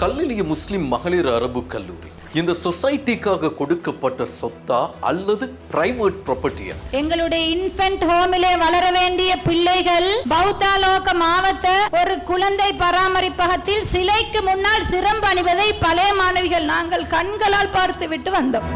கல்லிலிய முஸ்லிம் மகளிர் அரபு கல்லூரி. இந்த சொசைட்டிக்காக கொடுக்கப்பட்ட சொத்தா அல்லது பிரைவேட் ப்ராப்பர்ட்டியா எங்களுடைய இன்ஃபென்ட் ஹோமிலே வளர வேண்டிய பிள்ளைகள் பௌத்தாலோக மாவட்ட ஒரு குழந்தை பராமரிப்பகத்தில் சிலைக்கு முன்னால் சிரம்பு அணிவதை பழைய மாணவிகள் நாங்கள் கண்களால் பார்த்து விட்டு வந்தோம்.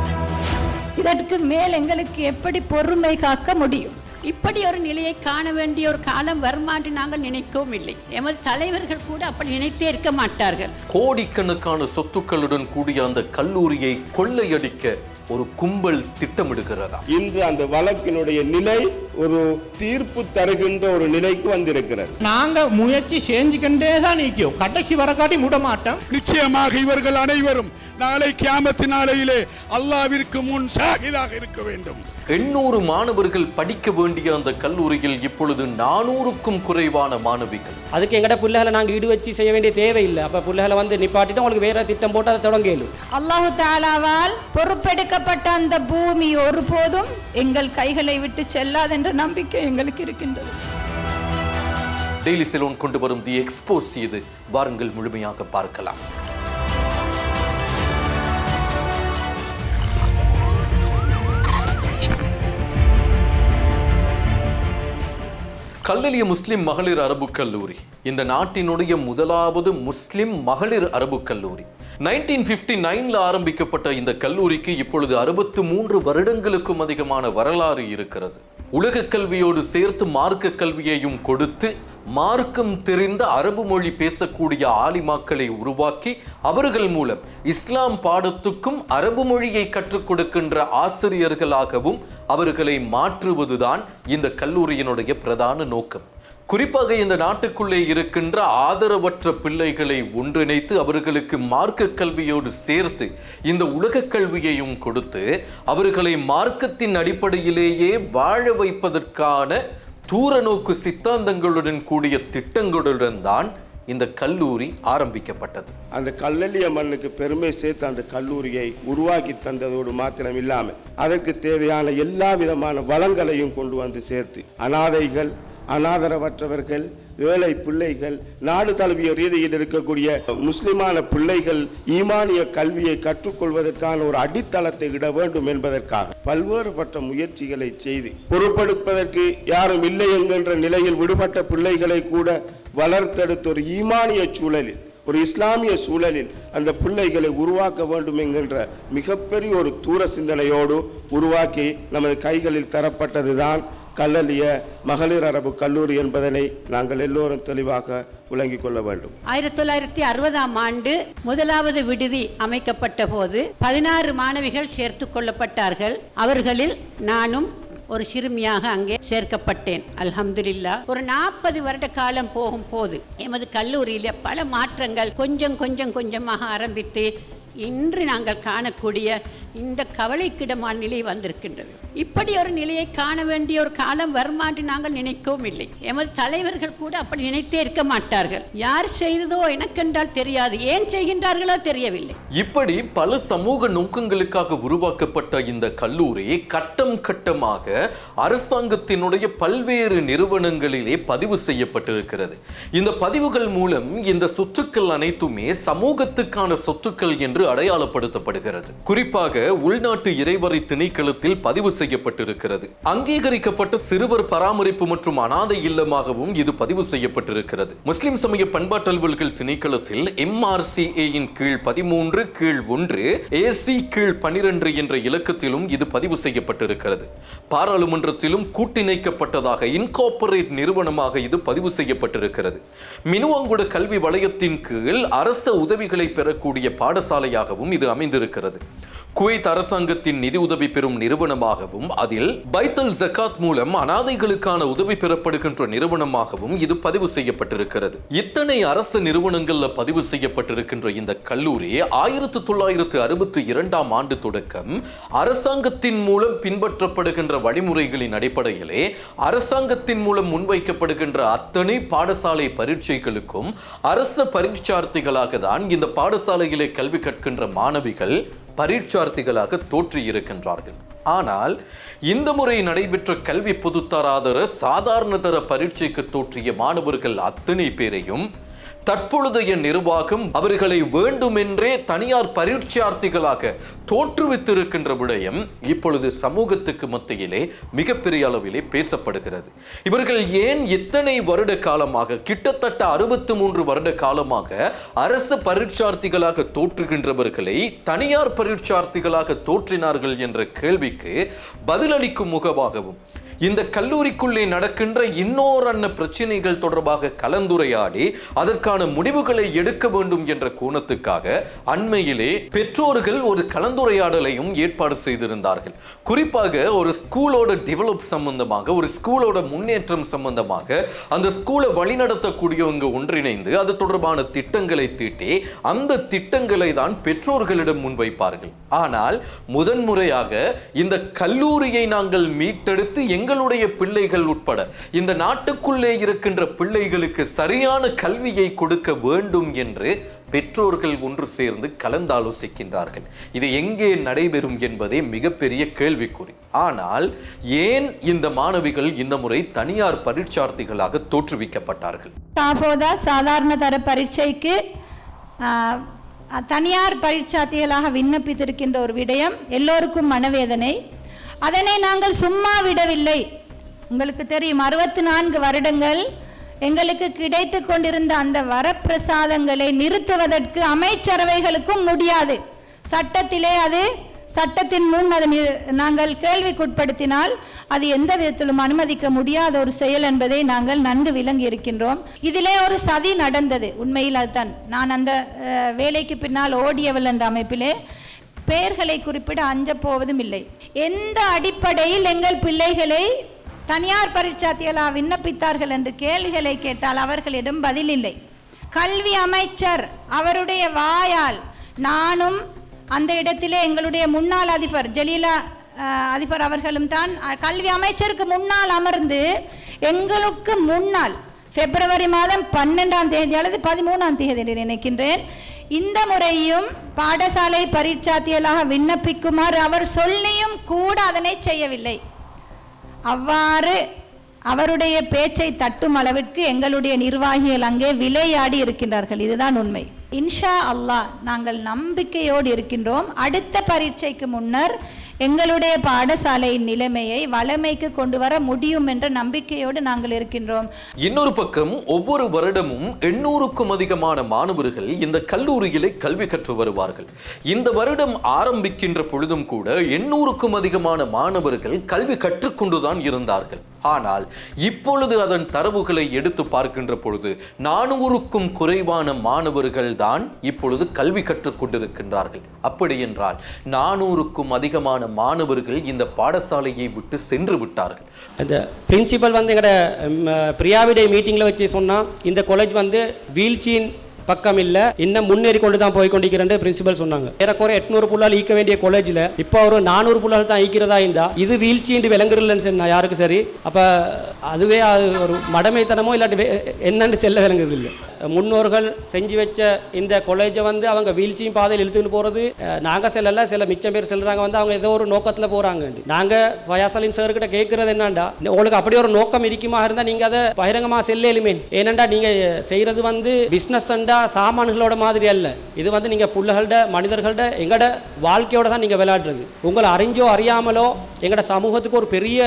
இதற்கு மேல் எங்களுக்கு எப்படி பொறுமை காக்க முடியும்? இப்படி ஒரு நிலையை காண வேண்டிய ஒரு காலம் வருமா என்று நாங்கள் நினைக்கவும் இல்லை. எமது தலைவர்கள் கூட அப்படி நினைத்தே இருக்க மாட்டார்கள். கோடிக்கணக்கான சொத்துக்களுடன் கூடிய அந்த கல்லூரியை கொள்ளையடிக்க ஒரு கும்பல் திட்டமிடுகிறதா? இன்று அந்த வழக்கினுடைய நிலை ஒரு தீர்ப்பு தருகின்ற ஒரு நிலைக்கு வந்திருக்கிறது. நாங்க முயற்சி செஞ்சுக்கிட்டே தான் நிற்கும் கடைசி வரக்காட்டி விட மாட்டோம் நிச்சயமாக இவர்கள் அனைவரும் நாளை கியாமத்து நாளையிலே அல்லாவிற்கு முன் ஷாஹிதாக இருக்க வேண்டும். எண்ணூறு மாணவர்கள் படிக்க வேண்டிய அந்த கல்லூரியில் இப்பொழுது நானூறுக்கும் குறைவான மாணவிகள். அதுக்கு எங்கட பிள்ளைகளை நாங்கள் ஈடு வச்சு செய்ய வேண்டிய தேவையில்லை. அப்போ பிள்ளைகளை வந்து நிப்பாட்டிட்டு உங்களுக்கு வேற திட்டம் போட்டு அதை தொடங்க இயலும் அல்லாஹு தாலாவால் பொறுப்பெடுக்கப்பட்ட அந்த பூமி ஒருபோதும் எங்கள் கைகளை விட்டு செல்லாதென்ற நம்பிக்கை எங்களுக்கு இருக்கின்றது. டெய்லி செலோன் கொண்டு வரும் தி எக்ஸ்போஸ் இது வாருங்கள் முழுமையாக பார்க்கலாம். கல்லலிய முஸ்லிம் மகளிர் அரபு கல்லூரி. இந்த நாட்டினுடைய முதலாவது முஸ்லிம் மகளிர் அரபு கல்லூரி. நைன்டீன் பிப்டி நைன்ல ஆரம்பிக்கப்பட்ட இந்த கல்லூரிக்கு இப்பொழுது அறுபத்து மூன்று வருடங்களுக்கும் அதிகமான வரலாறு இருக்கிறது. உலக கல்வியோடு சேர்த்து மார்க்க கல்வியையும் கொடுத்து மார்க்கம் தெரிந்த அரபு மொழி பேசக்கூடிய ஆலிமாக்களை உருவாக்கி அவர்கள் மூலம் இஸ்லாம் பாடத்துக்கும் அரபு மொழியை கற்றுக் கொடுக்கின்ற ஆசிரியர்களாகவும் அவர்களை மாற்றுவதுதான் இந்த கல்லூரியினுடைய பிரதான நோக்கம். குறிப்பாக இந்த நாட்டுக்குள்ளே இருக்கின்ற ஆதரவற்ற பிள்ளைகளை ஒன்றிணைத்து அவர்களுக்கு மார்க்க கல்வியோடு சேர்த்து இந்த உலக கல்வியையும் கொடுத்து அவர்களை மார்க்கத்தின் அடிப்படையிலேயே வாழ வைப்பதற்கான தூர நோக்கு சித்தாந்தங்களுடன் கூடிய திட்டங்களுடன் தான் இந்த கல்லூரி ஆரம்பிக்கப்பட்டது. அந்த கல்லலிய மண்ணுக்கு பெருமை சேர்த்து அந்த கல்லூரியை உருவாக்கி தந்ததோடு மாத்திரம் இல்லாமல் அதற்கு தேவையான எல்லா விதமான வளங்களையும் கொண்டு வந்து சேர்த்து அனாதைகள் அனாதரவற்றவர்கள் ஏழை பிள்ளைகள் நாடு தழுவிய ரீதியில் இருக்கக்கூடிய முஸ்லிமான பிள்ளைகள் ஈமானிய கல்வியை கற்றுக்கொள்வதற்கான ஒரு அடித்தளத்தை இட வேண்டும் என்பதற்காக பல்வேறுபட்ட முயற்சிகளை செய்து பொருட்படுப்பதற்கு யாரும் இல்லை என்கின்ற நிலையில் விடுபட்ட பிள்ளைகளை கூட வளர்த்தெடுத்த ஒரு ஈமானிய சூழலில் ஒரு இஸ்லாமிய சூழலில் அந்த பிள்ளைகளை உருவாக்க வேண்டும் என்கின்ற மிகப்பெரிய ஒரு தூர சிந்தனையோடு உருவாக்கி நமது கைகளில் தரப்பட்டதுதான் கல்லலிய மகளிர் அரபு கல்லூரி என்பதனை நாங்கள் எல்லோரும் தெளிவாக விளங்கிக் கொள்ள வேண்டும். ஆயிரத்தி தொள்ளாயிரத்தி அறுபதாம் ஆண்டு முதலாவது விடுதி அமைக்கப்பட்ட போது பதினாறு மாணவிகள் சேர்த்து கொள்ளப்பட்டார்கள். அவர்களில் நானும் ஒரு சிறுமியாக அங்கே சேர்க்கப்பட்டேன். அல்ஹம்துலில்லா. ஒரு நாற்பது வருட காலம் போகும் போது எமது கல்லூரியில் பல மாற்றங்கள் கொஞ்சம் கொஞ்சம் கொஞ்சமாக ஆரம்பித்து இன்று நாங்கள் காணக்கூடிய இந்த கவலைக்கிடமான நிலை வந்திருக்கின்றது. இப்படி ஒரு நிலையை காண வேண்டிய ஒரு காலம் வருமா என்று நாங்கள் நினைக்கவும் இல்லை. எமது தலைவர்கள் கூட அப்படி நினைத்தே இருக்க மாட்டார்கள். யார் செய்ததோ எனக்கென்றால் தெரியாது. ஏன் செய்கின்றார்களோ தெரியவில்லை. இப்படி பல சமூக நோக்கங்களுக்காக உருவாக்கப்பட்ட இந்த கல்லூரி கட்டம் கட்டமாக அரசாங்கத்தினுடைய பல்வேறு நிறுவனங்களிலே பதிவு செய்யப்பட்டிருக்கிறது. இந்த பதிவுகள் மூலம் இந்த சொத்துக்கள் அனைத்துமே சமூகத்துக்கான சொத்துக்கள் என்று அடையாளப்படுத்தப்படுகிறது. குறிப்பாக உள்நாட்டு இறைவரை திணைக்களத்தில் பதிவு செய்யப்பட்டிருக்கிறது. அங்கீகரிக்கப்பட்ட சிறுவர் பராமரிப்பு மற்றும் அனாதை இல்லமாகவும் இது பதிவு செய்யப்பட்டிருக்கிறது. முஸ்லிம் சமய பண்பாட்டல்வல்கள் திணைக்களத்தில் எம்ஆர்சிஏயின் கீழ் பதிமூன்று கீழ் ஒன்று ஏசி கீழ் பனிரெண்டு என்ற இலக்கத்திலும் இது பதிவு செய்யப்பட்டிருக்கிறது. பாராளுமன்றத்திலும் கூட்டிணைக்கப்பட்டதாக இன்கார்பரேட் நிறுவனமாக இது பதிவு செய்யப்பட்டிருக்கிறது. மினுவாங்குட கல்வி வலயத்தின் கீழ் அரச உதவிகளை பெறக்கூடிய பாடசாலையாகவும் இது அமைந்திருக்கிறது. குவைத் அரசாங்கத்தின் நிதி உதவி பெறும் நிறுவனமாகவும் அதில் பைத்தல் ஜக்காத் மூலம் அனாதைகளுக்கான உதவி பெறப்படுகின்ற நிறுவனமாகவும் இது பதிவு செய்யப்பட்டிருக்கிறது. இத்தனை அரசு நிறுவனங்களில் பதிவு செய்யப்பட்டிருக்கின்ற இந்த கல்லூரி ஆயிரத்தி தொள்ளாயிரத்து அறுபத்தி இரண்டாம் ஆண்டு தொடக்கம் அரசாங்கத்தின் மூலம் பின்பற்றப்படுகின்ற வழிமுறைகளின் அடிப்படையிலே அரசாங்கத்தின் மூலம் முன்வைக்கப்படுகின்ற அத்தனை பாடசாலை பரீட்சைகளுக்கும் அரச பரீட்சார்த்திகளாக தான் இந்த பாடசாலையிலே கல்வி கற்கின்ற மாணவிகள் பரீட்சார்த்திகளாக தோற்றியிருக்கின்றார்கள். ஆனால் இந்த முறை நடைபெற்ற கல்வி பொதுத்தராதர சாதாரண தர பரீட்சைக்கு தோற்றிய மாணவர்கள் அத்தனை பேரையும் தற்பொழுதைய நிர்வாகம் அவர்களை வேண்டுமென்றே தனியார் பரீட்சார்த்திகளாக தோற்றுவித்திருக்கின்ற விடயம் இப்பொழுது சமூகத்துக்கு மத்தியிலே மிகப்பெரிய அளவிலே பேசப்படுகிறது. இவர்கள் ஏன் இத்தனை வருட காலமாக கிட்டத்தட்ட அறுபத்தி மூன்று வருட காலமாக அரசு பரீட்சார்த்திகளாக தோற்றுகின்றவர்களை தனியார் பரீட்சார்த்திகளாக தோற்றினார்கள் என்ற கேள்விக்கு பதிலளிக்கும் முகமாகவும் இந்த கல்லூரிக்குள்ளே நடக்கின்ற இன்னோரன்ன பிரச்சனைகள் தொடர்பாக கலந்துரையாடி அதற்கு அதற்கான முடிவுகளை எடுக்க வேண்டும் என்ற கோணத்துக்காக அண்மையிலே பெற்றோர்கள் ஒரு கலந்துரையாடலையும் ஏற்பாடு செய்திருந்தார்கள். குறிப்பாக ஒரு ஸ்கூலோட டெவலப் சம்பந்தமாக ஒரு ஸ்கூலோட முன்னேற்றம் சம்பந்தமாக அந்த ஸ்கூலை வழிநடத்தக்கூடியவங்க ஒன்றிணைந்து அது தொடர்பான திட்டங்களை தீட்டி அந்த திட்டங்களை தான் பெற்றோர்களிடம் முன்வைப்பார்கள். ஆனால் முதன்முறையாக இந்த கல்லூரியை நாங்கள் மீட்டெடுத்து எங்களுடைய பிள்ளைகள் உட்பட இந்த நாட்டுக்குள்ளே இருக்கின்ற பிள்ளைகளுக்கு சரியான கல்வி கல்வியை கொடுக்க வேண்டும் என்று பெற்றோர்கள் ஒன்று சேர்ந்து கலந்தாலோசிக்கின்றார்கள். இது எங்கே நடைபெறும் என்பதே மிகப்பெரிய கேள்விக்குறி. ஆனால் ஏன் இந்த மாணவிகள் இந்த முறை தனியார் பரீட்சார்த்திகளாக தோற்றுவிக்கப்பட்டார்கள்? சாதாரண தர பரீட்சைக்கு தனியார் பரீட்சார்த்திகளாக விண்ணப்பித்திருக்கின்ற ஒரு விடயம் எல்லோருக்கும் மனவேதனை. அதனை நாங்கள் சும்மா விடவில்லை. உங்களுக்கு தெரியும் அறுபத்தி நான்கு வருடங்கள் எங்களுக்கு கிடைத்து கொண்டிருந்த அந்த வரப்பிரசாதங்களை நிறுத்துவதற்கு அமைச்சரவைகளுக்கும் முடியாது. சட்டத்திலே அது சட்டத்தின் முன் அதை நாங்கள் கேள்விக்குட்படுத்தினால் அது எந்த விதத்திலும் அனுமதிக்க முடியாத ஒரு செயல் என்பதை நாங்கள் நன்கு விளங்கி இருக்கின்றோம். இதிலே ஒரு சதி நடந்தது. உண்மையில் அதுதான். நான் அந்த வேலைக்கு பின்னால் ஓடியவள் என்ற அமைப்பிலே பெயர்களை குறிப்பிட அஞ்சப் போவதும் இல்லை. எந்த அடிப்படையில் எங்கள் பிள்ளைகளை தனியார் பரீட்சாத்தியலா விண்ணப்பித்தார்கள் என்று கேள்விகளை கேட்டால் அவர்களிடம் பதில் இல்லை கல்வி அமைச்சர் அவருடைய வாயால் நானும் அந்த இடத்திலே எங்களுடைய முன்னாள் அதிபர் ஜலீலா அதிபர் அவர்களும் தான் கல்வி அமைச்சருக்கு முன்னால் அமர்ந்து எங்களுக்கு முன்னால் பிப்ரவரி மாதம் பன்னெண்டாம் தேதி அல்லது பதிமூணாம் தேதி என்று நினைக்கின்றேன். இந்த முறையும் பாடசாலை பரீட்சாத்தியலாக விண்ணப்பிக்குமாறு அவர் சொல்லியும் கூட அதனை செய்யவில்லை. அவ்வாறு அவருடைய பேச்சை தட்டும் அளவிற்கு எங்களுடைய நிர்வாகிகள் அங்கே விளையாடி இருக்கின்றார்கள். இதுதான் உண்மை. இன்ஷா அல்லாஹ் நாங்கள் நம்பிக்கையோடு இருக்கின்றோம். அடுத்த பரீட்சைக்கு முன்னர் எங்களுடைய பாடசாலையின் நிலைமையை வளமைக்கு கொண்டு வர முடியும் என்ற நம்பிக்கையோடு நாங்கள் இருக்கின்றோம். இன்னொரு பக்கம் ஒவ்வொரு வருடமும் எண்ணூறுக்கும் அதிகமான மாணவர்கள் இந்த கல்லூரியிலே கல்வி கற்று வருவார்கள். இந்த வருடம் ஆரம்பிக்கின்ற பொழுதும் கூட எண்ணூறுக்கும் அதிகமான மாணவர்கள் கல்வி கற்றுக்கொண்டுதான் இருந்தார்கள். ஆனால் இப்பொழுது அதன் தரவுகளை எடுத்து பார்க்கின்ற பொழுது நானூறுக்கும் குறைவான மாணவர்கள் தான் இப்பொழுது கல்வி கற்றுக்கொண்டிருக்கின்றார்கள். அப்படி என்றால் நானூறுக்கும் அதிகமான மாணவர்கள் இந்த பாடசாலையை விட்டு சென்று விட்டார்கள். அந்த பிரின்சிபல் வந்து எங்களோட பிரியாவிடே மீட்டிங்கில் வச்சு சொன்னால் இந்த காலேஜ் வந்து வீழ்ச்சியின் பக்கம் இல்லை இன்னும் முன்னேறி கொண்டு தான் போய் கொண்டிருக்கிறேன் பிரின்சிபல் சொன்னாங்க. ஏறக்குறைய எட்நூறு புள்ளால் ஈக்க வேண்டிய காலேஜில் இப்போ ஒரு நானூறு புள்ளால் தான் ஈக்கிறதா இருந்தா இது வீழ்ச்சின்னு விளங்குறலன்னு சொன்னா யாருக்கு சரி? அப்போ அதுவே அது ஒரு மடமைத்தனமோ இல்லாட்டி என்னன்னு செல்ல விளங்குறது இல்லை முன்னோர்கள் செஞ்சு வச்ச இந்த காலேஜை வந்து அவங்க வீழ்ச்சியும் பாதையில் இழுத்துன்னு போகிறது நாங்கள் செல்லல சில மிச்சம் பேர் செல்கிறாங்க வந்து அவங்க ஏதோ ஒரு நோக்கத்தில் போகிறாங்க நாங்கள் ஃபயாசலின் சார்கிட்ட கேட்குறது என்னண்டா உங்களுக்கு அப்படி ஒரு நோக்கம் இருக்குமா இருந்தால் நீங்கள் அதை பகிரங்கமாக செல்லேலுமே. ஏனண்டா நீங்கள் செய்கிறது வந்து பிஸ்னஸ்ண்டா சாமான்களோட மாதிரி அல்ல. இது வந்து நீங்கள் புள்ளகளோட மனிதர்கள்ட எங்களோட வாழ்க்கையோட தான் நீங்கள் விளையாடுறது. உங்களை அறிஞ்சோ அறியாமலோ எங்களோட சமூகத்துக்கு ஒரு பெரிய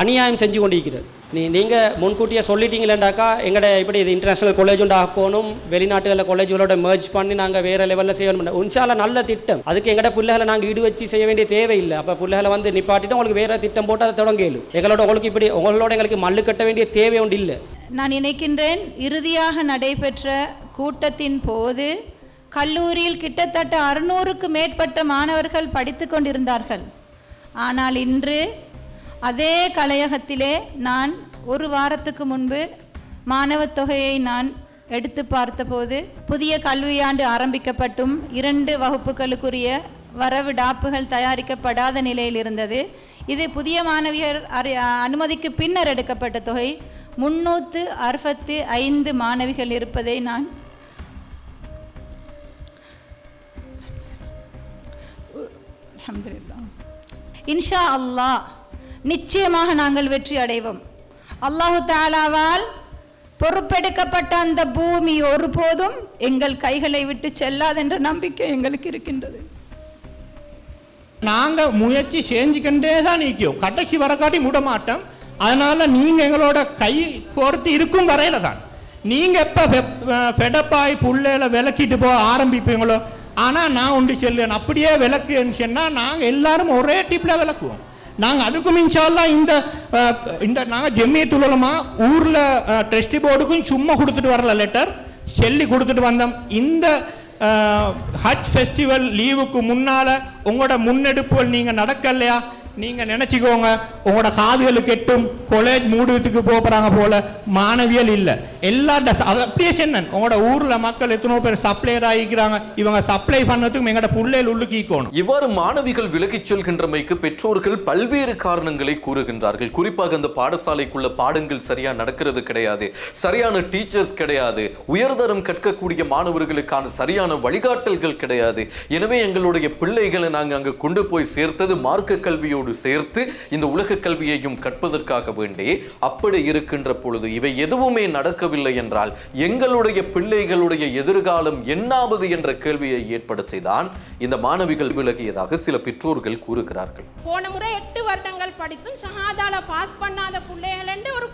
அநியாயம் செஞ்சு கொண்டிருக்கிறது. நீ நீங்கள் முன்கூட்டியே சொல்லிட்டீங்களேண்டாக்கா எங்களோட இப்படி இது இன்டர்நேஷ்னல் காலேஜ் ஒன்று ஆக்கணும் வெளிநாட்டுகளில் காலேஜுகளோட மேர்ஜ் பண்ணி நாங்கள் வேறு லெவலில் செய்யணும் உன்சால நல்ல திட்டம். அதுக்கு எங்கட பிள்ளைகளை நாங்கள் ஈடு வச்சு செய்ய வேண்டிய தேவையில்லை அப்போ பிள்ளைகளை வந்து நிப்பாட்டிட்டு உங்களுக்கு வேறு திட்டம் போட்டு அதை தொடங்கலும் எங்களோட உங்களுக்கு இப்படி உங்களோட எங்களுக்கு மல்லு கட்ட வேண்டிய தேவை ஒன்று இல்லை. நான் நினைக்கின்றேன் இறுதியாக நடைபெற்ற கூட்டத்தின் போது கல்லூரியில் கிட்டத்தட்ட அறுநூறுக்கு மேற்பட்ட மாணவர்கள் படித்து கொண்டிருந்தார்கள். ஆனால் இன்று அதே கலையகத்திலே நான் ஒரு வாரத்துக்கு முன்பு மாணவத் தொகையை நான் எடுத்து பார்த்தபோது புதிய கல்வியாண்டு ஆரம்பிக்கப்பட்டும் இரண்டு வகுப்புகளுக்குரிய வரவு டாப்புகள் தயாரிக்கப்படாத நிலையில் இருந்தது இது புதிய மாணவியர் அறி அனுமதிக்கு பின்னர் எடுக்கப்பட்ட தொகை முன்னூற்று அறுபத்து ஐந்து மாணவிகள் இருப்பதை நான் அல்ஹம்துலில்லாஹ். இன்ஷா அல்லாஹ் நிச்சயமாக நாங்கள் வெற்றி அடைவோம். அல்லாஹு தாலாவால் பொறுப்பெடுக்கப்பட்ட அந்த பூமி ஒருபோதும் எங்கள் கைகளை விட்டு செல்லாதென்ற நம்பிக்கை எங்களுக்கு இருக்கின்றது. நாங்கள் முயற்சி செஞ்சுக்கிட்டே தான் நிற்கும் கடைசி வரக்காட்டி விட மாட்டோம் அதனால நீங்கள் எங்களோட கை கோர்த்து இருக்கும் வரையில தான். நீங்கள் எப்போ ஃபெடப்பாய் புள்ளையில விளக்கிட்டு போக ஆரம்பிப்பீங்களோ ஆனால் நான் ஒன்று செல்லுவேன் அப்படியே விளக்குன்னு சொன்னால் நாங்கள் எல்லாரும் ஒரே டிப்பில் விளக்குவோம். நாங்கள் அதுக்கும் இன்ஷால்லாம் இந்த இந்த நாங்கள் ஜெம்மியத்துலமா ஊரில் ட்ரஸ்டி போர்டுக்கும் சும்மா கொடுத்துட்டு வரல லெட்டர் சொல்லி கொடுத்துட்டு வந்தோம். இந்த ஹஜ் ஃபெஸ்டிவல் லீவுக்கு முன்னால் உங்களோட முன்னெடுப்புகள் நீங்கள் நடக்கலையா? நீங்க நினைச்சுக்கோங்க உங்களோட காதுகளுக்கு எட்டும் கொலேஜ் மூடுவதுக்கு போறாங்க போல மாணவியல் இல்லை. எல்லா அப்படியே சென்னன். உங்களோட ஊர்ல மக்கள் எத்தனோ பேர் சப்ளையர் ஆகிக்கிறாங்க. இவங்க சப்ளை பண்ணதுக்கும் எங்கட புள்ளையில் உள்ளுக்கிக்கணும் இவ்வாறு மாணவிகள் விலகிச் செல்கின்றமைக்கு பெற்றோர்கள் பல்வேறு காரணங்களை கூறுகின்றார்கள். குறிப்பாக அந்த பாடசாலைக்குள்ள பாடங்கள் சரியா நடக்கிறது கிடையாது. சரியான டீச்சர்ஸ் கிடையாது. உயர்தரம் கற்கக்கூடிய மாணவர்களுக்கான சரியான வழிகாட்டல்கள் கிடையாது. எனவே எங்களுடைய பிள்ளைகளை நாங்கள் அங்கு கொண்டு போய் சேர்த்தது மார்க்க கல்வியோடு சேர்த்து இந்த உலக கல்வியையும் கற்பதற்காக வேண்டி அப்படி இருக்கின்ற பொழுது இவை எதுவுமே நடக்கவில்லை என்றால் எங்களுடைய பிள்ளைகளுடைய எதிர்காலம் என்னாவது என்ற கேள்வியை ஏற்படுத்திதான் இந்த மாணவிகள் விலகியதாக சில பெற்றோர்கள் கூறுகிறார்கள். போன முறை எட்டு வருடங்கள் படித்தும் சகாதால பாஸ் பண்ணாத பிள்ளைகளண்டு ஒரு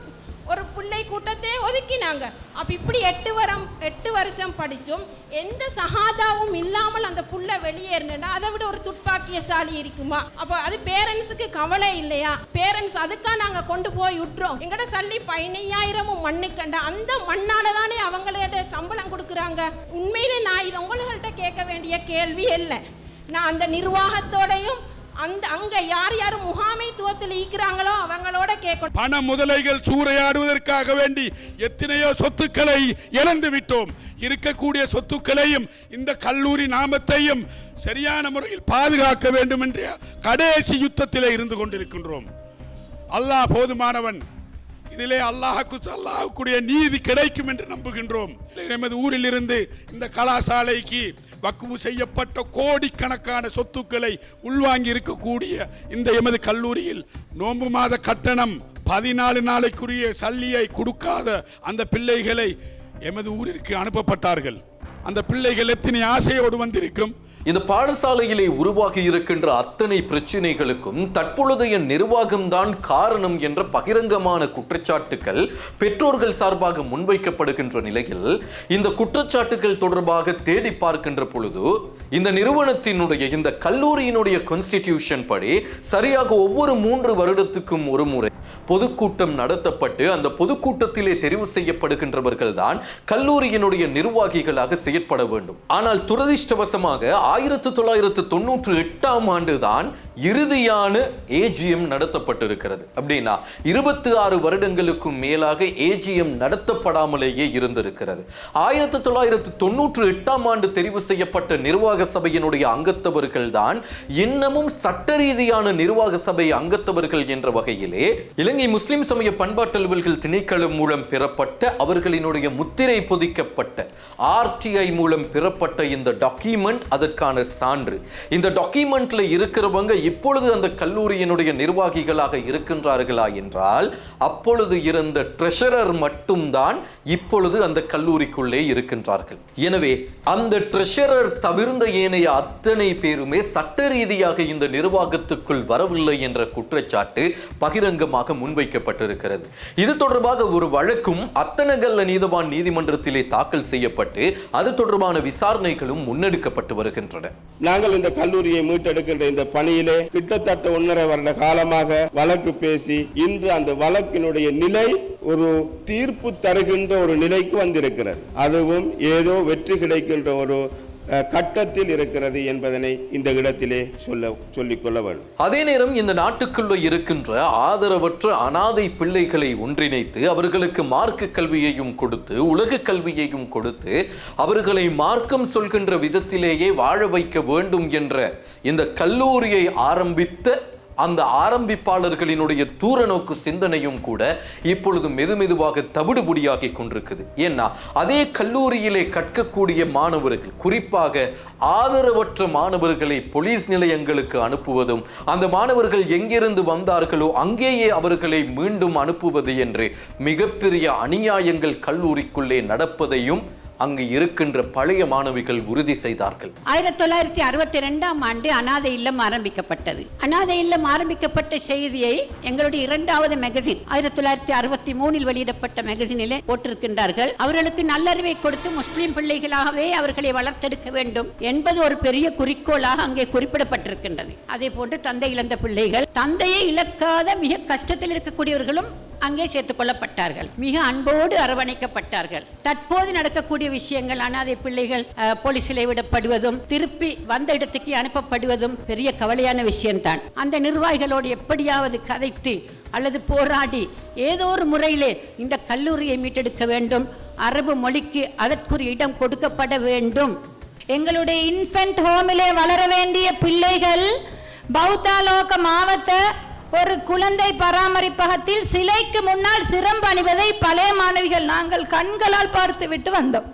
ஒரு பிள்ளை கூட்டத்தை ஒதுக்கினாங்க. அப்போ இப்படி எட்டு வரம் எட்டு வருஷம் படித்தும் எந்த சஹாதாவும் இல்லாமல் அந்த புள்ள வெளியேறினா அதை விட ஒரு துப்பாக்கியசாலி இருக்குமா? அப்போ அது பேரண்ட்ஸுக்கு கவலை இல்லையா? பேரண்ட்ஸ் அதுக்காக நாங்கள் கொண்டு போய் விட்டுறோம். எங்கட சல்லி பதினையாயிரமும் மண்ணுக்கண்ட அந்த மண்ணால தானே அவங்களோட சம்பளம் கொடுக்குறாங்க? உண்மையிலே நான் இது உங்கள்கிட்ட கேட்க வேண்டிய கேள்வி இல்லை நான் அந்த நிர்வாகத்தோடையும் அந்த அங்க யார் யார் முகாமைத்துவத்தில் ஈக்கிறாங்களோ அவங்களோட கேட்கணும். பண முதலைகள் சூறையாடுவதற்காக வேண்டி எத்தனையோ சொத்துக்களை இழந்து விட்டோம். இருக்கக்கூடிய சொத்துக்களையும் இந்த கல்லூரி நாமத்தையும் சரியான முறையில் பாதுகாக்க வேண்டும் என்று கடைசி யுத்தத்திலே இருந்து கொண்டிருக்கின்றோம். அல்லாஹ் போதுமானவன். இதிலே அல்லாஹுக்கு அல்லாஹுக்குடைய நீதி கிடைக்கும் என்று நம்புகின்றோம். எமது ஊரில் இருந்து இந்த கலாசாலைக்கு வக்குவு செய்யப்பட்ட கோடிக்கணக்கான சொத்துக்களை உள்வாங்கி இருக்கக்கூடிய இந்த எமது கல்லூரியில் நோன்பு மாத கட்டணம் பதினாலு நாளைக்குரிய சல்லியை கொடுக்காத அந்த பிள்ளைகளை எமது ஊரிற்கு அனுப்பப்பட்டார்கள். அந்த பிள்ளைகள் எத்தனை ஆசையோடு வந்திருக்கும்? இந்த பாடசாலையிலே உருவாகி இருக்கின்ற அத்தனை பிரச்சனைகளுக்கும் தற்பொழுதைய நிர்வாகம்தான் காரணம் என்ற பகிரங்கமான குற்றச்சாட்டுகள் பெற்றோர்கள் சார்பாக முன்வைக்கப்படுகின்ற நிலையில் இந்த குற்றச்சாட்டுகள் தொடர்பாக தேடி பார்க்கின்ற பொழுது இந்த நிறுவனத்தினுடைய இந்த கல்லூரியினுடைய கான்ஸ்டிடியூஷன் படி சரியாக ஒவ்வொரு மூன்று வருடத்துக்கும் ஒரு முறை பொதுக்கூட்டம் நடத்தப்பட்டு அந்த பொதுக்கூட்டத்திலே தெரிவு செய்யப்படுகின்றவர்கள் தான் கல்லூரியினுடைய நிர்வாகிகளாக செயற்பட வேண்டும். ஆனால் துரதிர்ஷ்டவசமாக ஆயிரத்தி தொள்ளாயிரத்து தொன்னூற்று எட்டாம் ஆண்டு தான் இறுதியான ஏஜிஎம் நடத்தப்பட்டிருக்கிறது. அப்படின்னா இருபத்தி ஆறு வருடங்களுக்கும் மேலாக ஏஜிஎம் நடத்தப்படாமலேயே இருந்திருக்கிறது. ஆயிரத்தி தொள்ளாயிரத்து தொண்ணூற்று எட்டாம் ஆண்டு தெரிவு செய்யப்பட்ட நிர்வாக சபையினுடைய அங்கத்தவர்கள் தான் இன்னமும் சட்ட ரீதியான நிர்வாக சபை அங்கத்தவர்கள் என்ற வகையிலே இலங்கை முஸ்லிம் சமய பண்பாட்டலுவல்கள் திணைக்களம் மூலம் பெறப்பட்ட அவர்களினுடைய முத்திரை பொதிக்கப்பட்ட ஆர்டிஐ மூலம் பெறப்பட்ட இந்த டாக்குமெண்ட் அதற்கான சான்று. இந்த டாக்குமெண்ட்ல இருக்கிறவங்க இப்பொழுது அந்த கல்லூரியினுடைய நிர்வாகிகளாக இருக்கின்றார்களா என்றால் அப்பொழுது இருந்த ட்ரெஷரர் மட்டும்தான் இப்பொழுது அந்த கல்லூரிக்குள்ளே இருக்கின்றார்கள். எனவே அந்த ட்ரெஷரர் தவிர்ந்த ஏனைய அத்தனை பேருமே சட்ட ரீதியாக இந்த நிர்வாகத்துக்குள் வரவில்லை என்ற குற்றச்சாட்டு பகிரங்கமாக முன்வைக்கப்பட்டிருக்கிறது. இது தொடர்பாக ஒரு வழக்கும் அத்தனகல்ல நீதவான் நீதிமன்றத்திலே தாக்கல் செய்யப்பட்டு அது தொடர்பான விசாரணைகளும் முன்னெடுக்கப்பட்டு வருகின்றன. நாங்கள் இந்த கல்லூரியை மீட்டெடுக்கின்ற இந்த பணியிலே கிட்டத்தட்ட ஒன்றரை வருட காலமாக வழக்கு பேசி இன்று அந்த வழக்கினுடைய நிலை ஒரு தீர்ப்பு தருகின்ற ஒரு நிலைக்கு வந்திருக்கிறது. அதுவும் ஏதோ வெற்றி கிடைக்கின்ற ஒரு கட்டத்தில் இருக்கிறது என்பதனை இந்த இடத்திலே சொல்ல சொல்லிக்கொள்ள வேண்டும். அதே நேரம் இந்த நாட்டுக்குள்ள இருக்கின்ற ஆதரவற்ற அனாதை பிள்ளைகளை ஒன்றிணைத்து அவர்களுக்கு மார்க்க கல்வியையும் கொடுத்து உலக கல்வியையும் கொடுத்து அவர்களை மார்க்கம் சொல்கின்ற விதத்திலேயே வாழ வைக்க வேண்டும் என்ற இந்த கல்லூரியை ஆரம்பித்த அந்த ஆரம்பிப்பாளர்களினுடைய தூர நோக்கு சிந்தனையும் கூட இப்பொழுது மெதுமெதுவாக தவிடுபுடியாகி கொண்டிருக்குது. ஏன்னா அதே கல்லூரியிலே கற்கக்கூடிய மாணவர்கள் குறிப்பாக ஆதரவற்ற மாணவர்களை போலீஸ் நிலையங்களுக்கு அனுப்புவதும் அந்த மாணவர்கள் எங்கிருந்து வந்தார்களோ அங்கேயே அவர்களை மீண்டும் அனுப்புவது என்று மிகப்பெரிய அநியாயங்கள் கல்லூரிக்குள்ளே நடப்பதையும் அங்கு இருக்கின்ற பழைய மாணவிகள் உறுதி செய்தார்கள். ஆயிரத்தி தொள்ளாயிரத்தி அறுபத்தி ரெண்டாம் ஆண்டு அனாதை இல்லம் ஆரம்பிக்கப்பட்டது. அனாதை இல்லம் ஆரம்பிக்கப்பட்ட செய்தியை எங்களுடைய இரண்டாவது மேகசின் ஆயிரத்தி தொள்ளாயிரத்தி அறுபத்தி மூணில் வெளியிடப்பட்ட மேகசினிலே போட்டிருக்கின்றார்கள். அவர்களுக்கு நல்லறிவை கொடுத்து முஸ்லிம் பிள்ளைகளாகவே அவர்களை வளர்த்தெடுக்க வேண்டும் என்பது ஒரு பெரிய குறிக்கோளாக அங்கே குறிப்பிடப்பட்டிருக்கின்றது. அதே போன்று தந்தை இழந்த பிள்ளைகள் தந்தையை இழக்காத மிக கஷ்டத்தில் இருக்கக்கூடியவர்களும் அங்கே சேர்த்துக் கொள்ளப்பட்டார்கள் மிக அன்போடு அரவணைக்கப்பட்டார்கள். தற்போது நடக்கக்கூடிய விஷயங்கள் அனாதை பிள்ளைகள் அஹ், போலீசிலே விடப்படுவதும் திருப்பி வந்த இடத்துக்கு அனுப்பப்படுவதும் பெரிய கவலையான விஷயம்தான். அந்த நிர்வாகிகளோடு எப்படியாவது கதைத்து அல்லது போராடி ஏதோ ஒரு முறையிலே இந்த கல்லூரியை மீட்டெடுக்க வேண்டும். அரபு மொழிக்கு அதற்குரிய இடம் கொடுக்கப்பட வேண்டும். எங்களுடைய இன்ஃபென்ட் ஹோமிலே வளர வேண்டிய பிள்ளைகள் பௌத்தாலோக மாவட்ட ஒரு குழந்தை பராமரிப்பகத்தில் சிலைக்கு முன்னால் சிரம்பு அணிவதை பழைய மாணவிகள் நாங்கள் கண்களால் பார்த்து விட்டு வந்தோம்.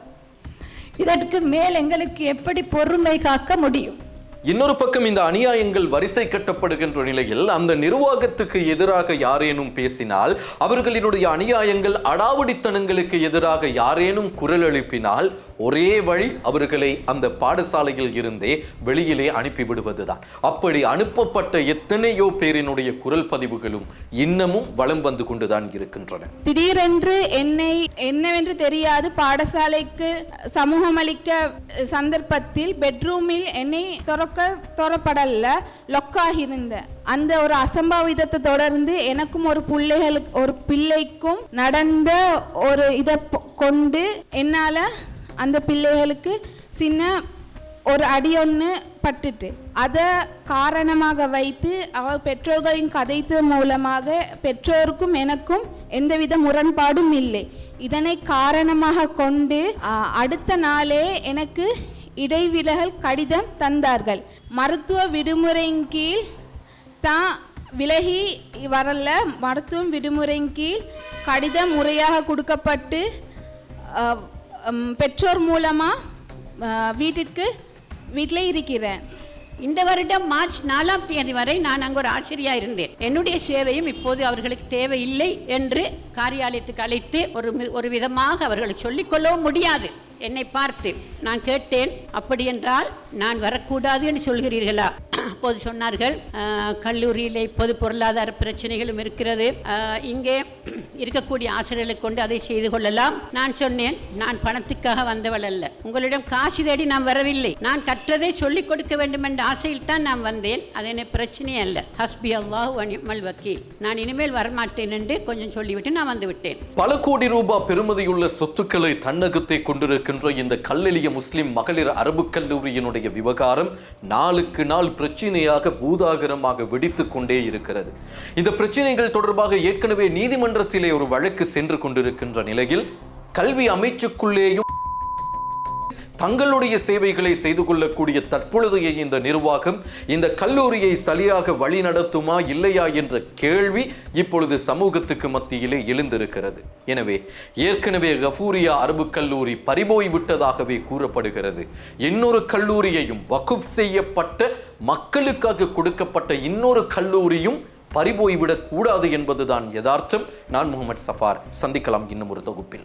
இதற்கு மேல் எங்களுக்கு எப்படி பொறுமை காக்க முடியும்? இன்னொரு பக்கம் இந்த அநியாயங்கள் வரிசை கட்டப்படுகின்ற நிலையில் அந்த நிர்வாகத்துக்கு எதிராக யாரேனும் பேசினால் அவர்களினுடைய அநியாயங்கள் அடாவடித்தனங்களுக்கு எதிராக யாரேனும் குரல் எழுப்பினால் ஒரே வழி அவர்களை அந்த பாடசாலையில் இருந்தே வெளியிலே அனுப்பிவிடுவதுதான். அப்படி அனுப்பப்பட்ட எத்தனையோ பேரினுடைய குரல் பதிவுகளும் இன்னமும் வலம் வந்து கொண்டுதான் இருக்கின்றன. திடீரென்று என்னை என்னவென்று தெரியாது பாடசாலைக்கு சமூகமளிக்க சந்தர்ப்பத்தில் பெட்ரூமில் என்னை துறக்க துறப்படல்ல லொக்காகி அந்த ஒரு அசம்பாவிதத்தை தொடர்ந்து எனக்கும் ஒரு பிள்ளைகளுக்கு ஒரு பிள்ளைக்கும் நடந்த ஒரு இதை கொண்டு என்னால் அந்த பிள்ளைகளுக்கு சின்ன ஒரு அடி ஒன்று பட்டுட்டு அதை காரணமாக வைத்து அவ பெற்றோர்களின் கதைத்து மூலமாக பெற்றோருக்கும் எனக்கும் எந்தவித முரண்பாடும் இல்லை. இதனை காரணமாக கொண்டு அடுத்த நாளே எனக்கு இடைவிலகல் கடிதம் தந்தார்கள். மருத்துவ விடுமுறையின் கீழ் தான் விலகி வரல. மருத்துவம் விடுமுறையின் கீழ் கடிதம் முறையாக கொடுக்கப்பட்டு பெற்றோர் மூலமாக வீட்டிற்கு வீட்டில் இருக்கிறேன். இந்த வருடம் மார்ச் நாலாம் தேதி வரை நான் அங்கே ஒரு ஆசிரியாக இருந்தேன். என்னுடைய சேவையும் இப்போது அவர்களுக்கு தேவையில்லை என்று காரியாலயத்துக்கு அழைத்து ஒரு ஒரு விதமாக அவர்களுக்கு சொல்லிக்கொள்ளவும் முடியாது. என்னை பார்த்து நான் கேட்டேன் அப்படி என்றால் நான் வரக்கூடாது என்று சொல்கிறீர்களா? அப்போது சொன்னார்கள் கல்லூரியில் இப்போது பொருளாதார பிரச்சனைகளும் இருக்கிறது. இங்கே இருக்கக்கூடிய ஆசிரியர்களை கொண்டு அதை செய்து கொள்ளலாம். நான் சொன்னேன் நான் பணத்துக்காக வந்தவள் அல்ல. உங்களிடம் காசு தேடி நான் வரவில்லை. நான் கற்றதை சொல்லிக் கொடுக்க வேண்டும் என்ற ஆசையில் தான் நான் வந்தேன். அது என்ன பிரச்சனையே அல்ல. ஹஸ்பி அல்லாஹ் வனிமல் வக்கீல். நான் இனிமேல் வரமாட்டேன் என்று கொஞ்சம் சொல்லிவிட்டு நான் வந்து விட்டேன். பல கோடி ரூபாய் பெருமதியுள்ள சொத்துக்களை தன்னகத்தை இருக்கின்ற இந்த கல்லெளிய முஸ்லிம் மகளிர் அரபு கல்லூரியினுடைய விவகாரம் நாளுக்கு நாள் பிரச்சனையாக பூதாகரமாக வெடித்து கொண்டே இருக்கிறது. இந்த பிரச்சனைகள் தொடர்பாக ஏற்கனவே நீதிமன்றத்திலே ஒரு வழக்கு சென்று கொண்டிருக்கின்ற நிலையில் கல்வி அமைச்சுக்குள்ளேயும் தங்களுடைய சேவைகளை செய்து கொள்ளக்கூடிய தற்பொழுதைய இந்த நிர்வாகம் இந்த கல்லூரியை சரியாக வழிநடத்துமா இல்லையா என்ற கேள்வி இப்பொழுது சமூகத்துக்கு மத்தியிலே எழுந்திருக்கிறது. எனவே ஏற்கனவே கஃபூரியா அரபு கல்லூரி பறிபோய் விட்டதாகவே கூறப்படுகிறது. இன்னொரு கல்லூரியையும் வகுப் செய்யப்பட்ட மக்களுக்காக கொடுக்கப்பட்ட இன்னொரு கல்லூரியும் பறிபோய்விடக் கூடாது என்பதுதான் யதார்த்தம். நான் முகமது சஃபார். சந்திக்கலாம் இன்னும் ஒரு தொகுப்பில்.